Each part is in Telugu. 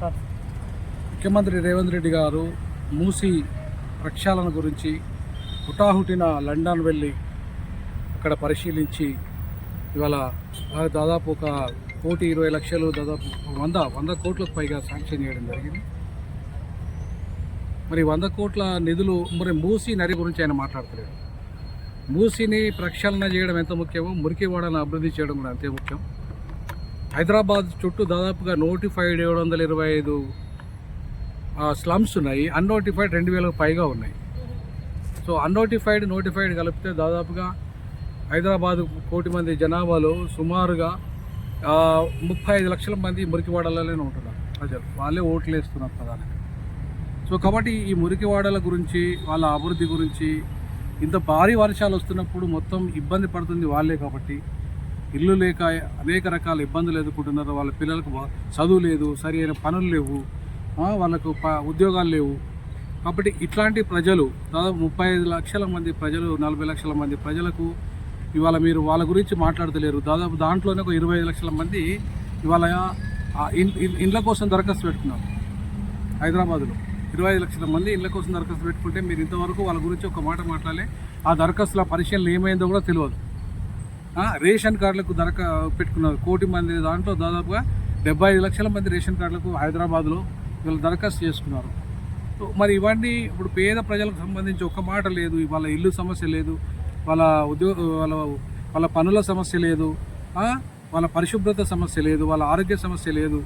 సార్. ముఖ్యమంత్రి రేవంత్ రెడ్డి గారు మూసి ప్రక్షాళన గురించి హుటాహుటిన లండన్ వెళ్ళి అక్కడ పరిశీలించి ఇవాళ దాదాపు ఒక కోటి ఇరవై లక్షలు దాదాపు వంద వంద కోట్లకు పైగా శాంక్షన్ చేయడం జరిగింది. మరి వంద కోట్ల నిధులు మరి మూసి నది గురించి ఆయన మాట్లాడతలేడు. మూసిని ప్రక్షాళన చేయడం ఎంత ముఖ్యమో మురికివాడను అభివృద్ధి చేయడం కూడా అంతే ముఖ్యం. హైదరాబాద్ చుట్టూ దాదాపుగా నోటిఫైడ్ ఏడు వందల ఇరవై ఐదు స్లమ్స్ ఉన్నాయి. అన్నోటిఫైడ్ రెండు వేలకు పైగా ఉన్నాయి. సో అన్నోటిఫైడ్ నోటిఫైడ్ కలిపితే దాదాపుగా హైదరాబాద్ కోటి మంది జనాభాలో సుమారుగా ముప్పై ఐదు లక్షల మంది మురికివాడలలోనే ఉంటున్నారు ప్రజలు. వాళ్ళే ఓట్లు వేస్తున్నారు ప్రధానంగా. సో కాబట్టి ఈ మురికివాడల గురించి వాళ్ళ అభివృద్ధి గురించి ఇంత భారీ వర్షాలు వస్తున్నప్పుడు మొత్తం ఇబ్బంది పడుతుంది వాళ్ళే కాబట్టి ఇల్లు లేక అనేక రకాల ఇబ్బందులు ఎదుర్కొంటున్నారు. వాళ్ళ పిల్లలకు చదువు లేదు సరి అయిన పనులు లేవు వాళ్ళకు ప- ఉద్యోగాలు లేవు. కాబట్టి ఇట్లాంటి ప్రజలు దాదాపు ముప్పై ఐదు లక్షల మంది ప్రజలు నలభై లక్షల మంది ప్రజలకు ఇవాళ మీరు వాళ్ళ గురించి మాట్లాడతలేరు. దాదాపు దాంట్లోనే ఒక ఇరవై ఐదు లక్షల మంది ఇవాళ ఇండ్ల కోసం దరఖాస్తు పెట్టుకున్నారు. హైదరాబాద్లో ఇరవై ఐదు లక్షల మంది ఇళ్ళ కోసం దరఖాస్తు పెట్టుకుంటే మీరు ఇంతవరకు వాళ్ళ గురించి ఒక మాట మాట్లాడలే. ఆ దరఖాస్తుల పరిశీలన ఏమైందో కూడా తెలియదు. రేషన్ కార్డులకు దరఖా పెట్టుకున్నారు. కోటి మంది దాంట్లో దాదాపుగా డెబ్బై ఐదు లక్షల మంది రేషన్ కార్డులకు హైదరాబాద్లో వీళ్ళు దరఖాస్తు చేసుకున్నారు. సో మరి ఇవన్నీ ఇప్పుడు పేద ప్రజలకు సంబంధించి ఒక్క మాట లేదు. వాళ్ళ ఇల్లు సమస్య లేదు. వాళ్ళ ఉద్యోగ వాళ్ళ వాళ్ళ పనుల సమస్య లేదు. వాళ్ళ పరిశుభ్రత సమస్య లేదు. వాళ్ళ ఆరోగ్య సమస్య లేదు.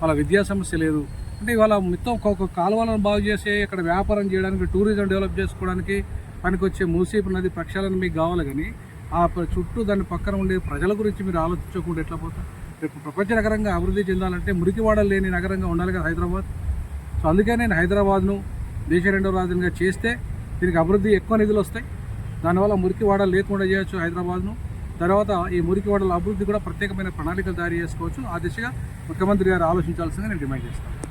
వాళ్ళ విద్యా సమస్య లేదు. అంటే ఇవాళ మొత్తం ఒక్కొక్క కాలువలను బాగు చేసి ఇక్కడ వ్యాపారం చేయడానికి టూరిజం డెవలప్ చేసుకోవడానికి పనికొచ్చే మూసీపు నది ప్రక్షాళన మీకు కావాలి కానీ ఆ చుట్టూ దాని పక్కన ఉండే ప్రజల గురించి మీరు ఆలోచించకుండా ఎట్లా పోతారు రేపు ప్రపంచ నగరంగా అభివృద్ధి చెందాలంటే మురికివాడలు లేని నగరంగా ఉండాలి కదా హైదరాబాద్. సో అందుకే నేను హైదరాబాద్ను దేశ రెండవ రాజధానిగా చేస్తే దీనికి అభివృద్ధి ఎక్కువ నిధులు వస్తాయి. దానివల్ల మురికివాడలు లేకుండా చేయొచ్చు హైదరాబాద్ను. తర్వాత ఈ మురికివాడల అభివృద్ధి కూడా ప్రత్యేకమైన ప్రణాళికలు తయారు చేసుకోవచ్చు. ఆ దిశగా ముఖ్యమంత్రి గారు ఆలోచించాల్సిందిగా నేను డిమాండ్ చేస్తాను.